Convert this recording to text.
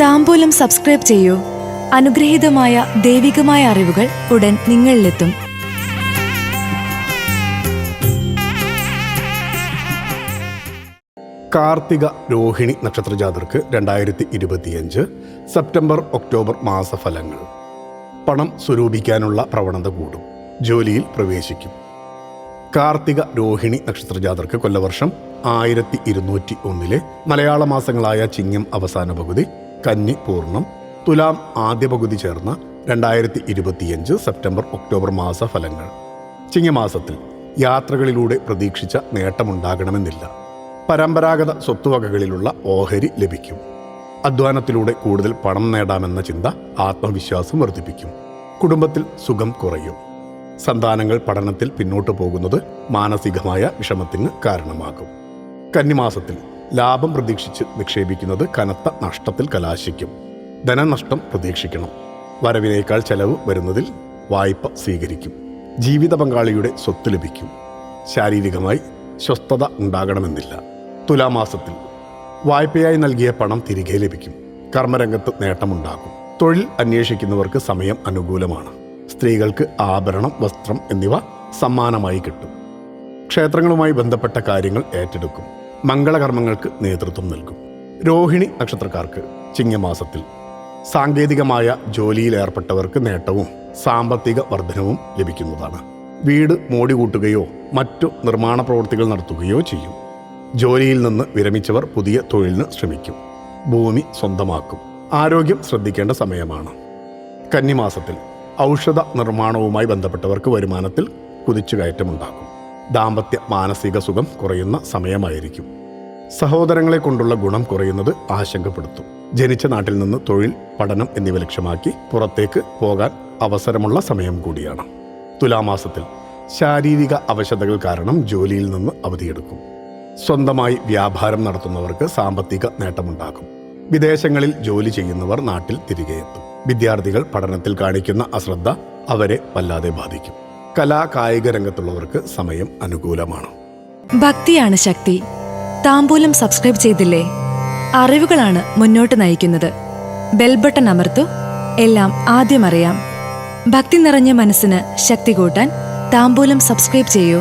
താമ്പൂലം subscribe ചെയ്യൂ. അനുഗ്രഹീതമായ ദൈവികമായ അറിവുകൾ ഉടൻ നിങ്ങളിലെത്തും. കാർത്തിക രോഹിണി നക്ഷത്രജാതർക്ക് രണ്ടായിരത്തി ഇരുപത്തിയഞ്ച് സെപ്റ്റംബർ ഒക്ടോബർ മാസഫലങ്ങൾ. പണം സ്വരൂപിക്കാനുള്ള പ്രവണത കൂടും. ജോലിയിൽ പ്രവേശിക്കും. കാർത്തിക രോഹിണി നക്ഷത്രജാതർക്ക് കൊല്ലവർഷം ആയിരത്തി ഇരുന്നൂറ്റി ഒന്നിലെ മലയാള മാസങ്ങളായ ചിങ്ങം അവസാന പകുതി കന്നി പൂർണം തുലാം ആദ്യ പകുതി ചേർന്ന രണ്ടായിരത്തി ഇരുപത്തിയഞ്ച് സെപ്റ്റംബർ ഒക്ടോബർ മാസ ഫലങ്ങൾ. ചിങ്ങമാസത്തിൽ യാത്രകളിലൂടെ പ്രതീക്ഷിച്ച നേട്ടമുണ്ടാകണമെന്നില്ല. പരമ്പരാഗത സ്വത്തുവകകളിലുള്ള ഓഹരി ലഭിക്കും. അധ്വാനത്തിലൂടെ കൂടുതൽ പണം നേടാമെന്ന ചിന്ത ആത്മവിശ്വാസം വർദ്ധിപ്പിക്കും. കുടുംബത്തിൽ സുഖം കുറയും. സന്താനങ്ങൾ പഠനത്തിൽ പിന്നോട്ടു പോകുന്നത് മാനസികമായ വിഷമത്തിന് കാരണമാകും. കന്നിമാസത്തിൽ ലാഭം പ്രതീക്ഷിച്ച് നിക്ഷേപിക്കുന്നത് കനത്ത നഷ്ടത്തിൽ കലാശിക്കും. ധനനഷ്ടം പ്രതീക്ഷിക്കണം. വരവിനേക്കാൾ ചെലവ് വരുന്നതിൽ വായ്പ സ്വീകരിക്കും. ജീവിത പങ്കാളിയുടെ സ്വത്ത് ലഭിക്കും. ശാരീരികമായി സ്വസ്ഥത ഉണ്ടാകണമെന്നില്ല. തുലാമാസത്തിൽ വായ്പയായി നൽകിയ പണം തിരികെ ലഭിക്കും. കർമ്മരംഗത്ത് നേട്ടമുണ്ടാകും തൊഴിൽ അന്വേഷിക്കുന്നവർക്ക് സമയം അനുകൂലമാണ്. സ്ത്രീകൾക്ക് ആഭരണം വസ്ത്രം എന്നിവ സമ്മാനമായി കിട്ടും. ക്ഷേത്രങ്ങളുമായി ബന്ധപ്പെട്ട കാര്യങ്ങൾ ഏറ്റെടുക്കും. മംഗളകർമ്മങ്ങൾക്ക് നേതൃത്വം നൽകും. രോഹിണി നക്ഷത്രക്കാർക്ക് ചിങ്ങമാസത്തിൽ സാങ്കേതികമായ ജോലിയിൽ ഏർപ്പെട്ടവർക്ക് നേട്ടവും സാമ്പത്തിക വർധനവും ലഭിക്കുന്നതാണ്. വീട് മോടി കൂട്ടുകയോ മറ്റു നിർമ്മാണ പ്രവൃത്തികൾ നടത്തുകയോ ചെയ്യും. ജോലിയിൽ നിന്ന് വിരമിച്ചവർ പുതിയ തൊഴിലിന് ശ്രമിക്കും. ഭൂമി സ്വന്തമാക്കും. ആരോഗ്യം ശ്രദ്ധിക്കേണ്ട സമയമാണ്. കന്നിമാസത്തിൽ ഔഷധ നിർമ്മാണവുമായി ബന്ധപ്പെട്ടവർക്ക് വരുമാനത്തിൽ കുതിച്ചുകയറ്റമുണ്ടാകും. ദാമ്പത്യ മാനസിക സുഖം കുറയുന്ന സമയമായിരിക്കും. സഹോദരങ്ങളെ കൊണ്ടുള്ള ഗുണം കുറയുന്നത് ആശങ്കപ്പെടുത്തും. ജനിച്ച നാട്ടിൽ നിന്ന് തൊഴിൽ പഠനം എന്നിവ ലക്ഷ്യമാക്കി പുറത്തേക്ക് പോകാൻ അവസരമുള്ള സമയം കൂടിയാണ്. തുലാമാസത്തിൽ ശാരീരിക അവശതകൾ കാരണം ജോലിയിൽ നിന്ന് അവധിയെടുക്കും. സ്വന്തമായി വ്യാപാരം നടത്തുന്നവർക്ക് സാമ്പത്തിക നേട്ടമുണ്ടാകും വിദേശങ്ങളിൽ ജോലി ചെയ്യുന്നവർ നാട്ടിൽ തിരികെ എത്തും വിദ്യാർത്ഥികൾ പഠനത്തിൽ കാണിക്കുന്ന അശ്രദ്ധ അവരെ വല്ലാതെ ബാധിക്കും. കലാ കായിക രംഗത്തുള്ളവർക്ക് സമയം അനുകൂലമാണ്. ഭക്തിയാണ് ശക്തി. താമ്പൂലം സബ്സ്ക്രൈബ് ചെയ്തില്ലേ? അറിവുകളാണ് മുന്നോട്ട് നയിക്കുന്നത്. ബെൽബട്ടൺ അമർത്തു. എല്ലാം ആദ്യം അറിയാം. ഭക്തി നിറഞ്ഞ മനസ്സിന് ശക്തി കൂട്ടാൻ താമ്പൂലം സബ്സ്ക്രൈബ് ചെയ്യൂ.